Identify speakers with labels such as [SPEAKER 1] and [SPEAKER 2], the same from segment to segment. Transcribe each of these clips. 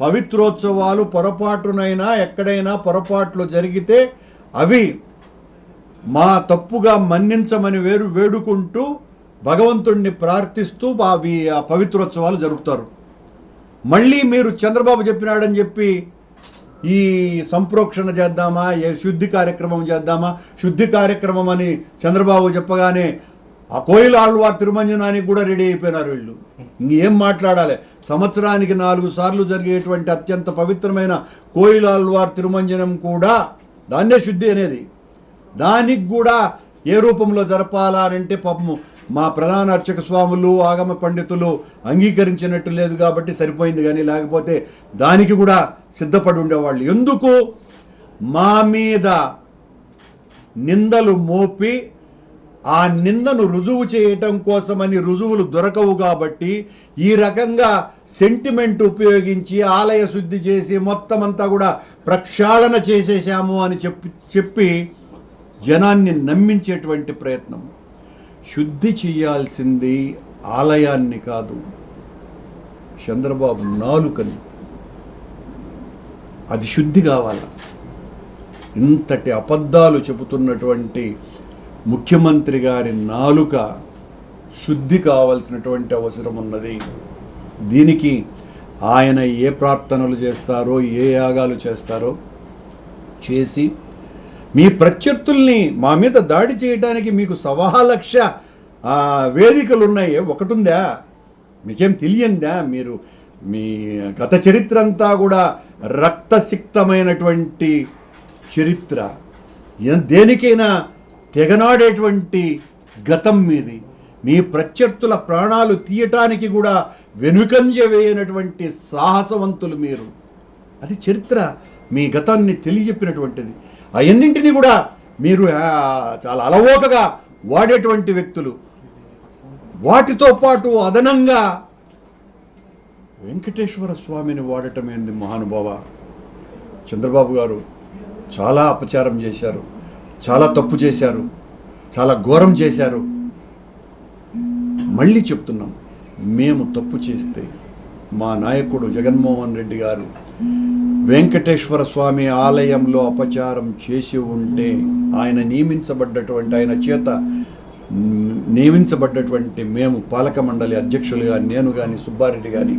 [SPEAKER 1] పవిత్రోత్సవాలు పొరపాటునైనా ఎక్కడైనా పొరపాట్లు జరిగితే అవి మా తప్పుగా మన్నించమని వేరు వేడుకుంటూ భగవంతుణ్ణి ప్రార్థిస్తూ అవి ఆ పవిత్రోత్సవాలు జరుపుతారు. మళ్ళీ మీరు చంద్రబాబు చెప్పినాడని చెప్పి ఈ సంప్రోక్షణ చేద్దామా? ఏ శుద్ధి కార్యక్రమం చేద్దామా? శుద్ధి కార్యక్రమం అని చంద్రబాబు చెప్పగానే ఆ కోయిల ఆళ్వార్ తిరుమంజనానికి కూడా రెడీ అయిపోయినారు వీళ్ళు. ఇంకేం మాట్లాడాలి? సంవత్సరానికి నాలుగు సార్లు జరిగేటువంటి అత్యంత పవిత్రమైన కోయిల ఆళ్వార్ తిరుమంజనం కూడా దాన్నే శుద్ధి అనేది. దానికి కూడా ఏ రూపంలో జరపాలా అంటే పాపము మా ప్రధాన అర్చక స్వాములు ఆగమ పండితులు అంగీకరించినట్టు లేదు కాబట్టి సరిపోయింది కానీ లేకపోతే దానికి కూడా సిద్ధపడి ఉండేవాళ్ళు. ఎందుకు? మా మీద నిందలు మోపి ఆ నిందను రుజువు చేయటం కోసమని రుజువులు దొరకవు కాబట్టి ఈ రకంగా సెంటిమెంట్ ఉపయోగించి ఆలయ శుద్ధి చేసి మొత్తం అంతా కూడా ప్రక్షాళన చేసేసాము అని చెప్పి చెప్పి జనాన్ని నమ్మించేటువంటి ప్రయత్నం. శుద్ధి చేయాల్సింది ఆలయాన్ని కాదు చంద్రబాబు నాలుకని. అది శుద్ధి కావాలి? ఇంతటి అబద్ధాలు చెబుతున్నటువంటి ముఖ్యమంత్రి గారి నాలుక శుద్ధి కావాల్సినటువంటి అవసరం ఉన్నది. దీనికి ఆయన ఏ ప్రార్థనలు చేస్తారో ఏ యాగాలు చేస్తారో చేసి మీ ప్రత్యర్థుల్ని మా మీద దాడి చేయడానికి మీకు సవాలక్ష వేదికలు ఉన్నాయి ఒకటి ఉందా మీకేం తెలియందా? మీరు మీ గత చరిత్ర అంతా కూడా రక్తసిక్తమైనటువంటి చరిత్ర. దేనికైనా తెగనాడేటువంటి గతం మీది. మీ ప్రత్యర్థుల ప్రాణాలు తీయటానికి కూడా వెనుకంజ వేయనటువంటి సాహసవంతులు మీరు. అది చరిత్ర. మీ గతాన్ని తెలియజెప్పినటువంటిది. అవన్నింటినీ కూడా మీరు చాలా అలవోకగా వాడేటువంటి వ్యక్తులు. వాటితో పాటు అదనంగా వెంకటేశ్వర స్వామిని వాడటమేంది మహానుభావ? చంద్రబాబు గారు చాలా అపచారం చేశారు. చాలా తప్పు చేశారు చాలా ఘోరం చేశారు. మళ్ళీ చెప్తున్నాం మేము తప్పు చేస్తే మా నాయకుడు జగన్మోహన్ రెడ్డి గారు వెంకటేశ్వర స్వామి ఆలయంలో అపచారం చేసి ఉంటే ఆయన నియమించబడ్డటువంటి ఆయన చేత నియమించబడ్డటువంటి మేము పాలక మండలి అధ్యక్షులుగా నేను కానీ సుబ్బారెడ్డి కానీ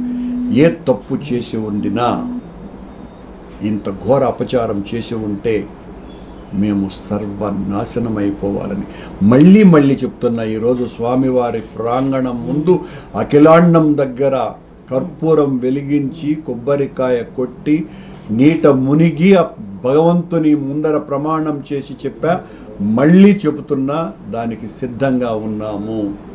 [SPEAKER 1] ఏ తప్పు చేసి ఉండినా ఇంత ఘోర అపచారం చేసి ఉంటే మేము సర్వనాశనమైపోవాలని. అయిపోవాలని మళ్ళీ మళ్ళీ చెప్తున్నా ఈరోజు స్వామివారి ప్రాంగణం ముందు అఖిలాండం దగ్గర కర్పూరం వెలిగించి కొబ్బరికాయ కొట్టి నీట మునిగి ఆ భగవంతుని ముందర ప్రమాణం చేసి చెప్పా. మళ్ళీ చెబుతున్నా దానికి సిద్ధంగా ఉన్నాము.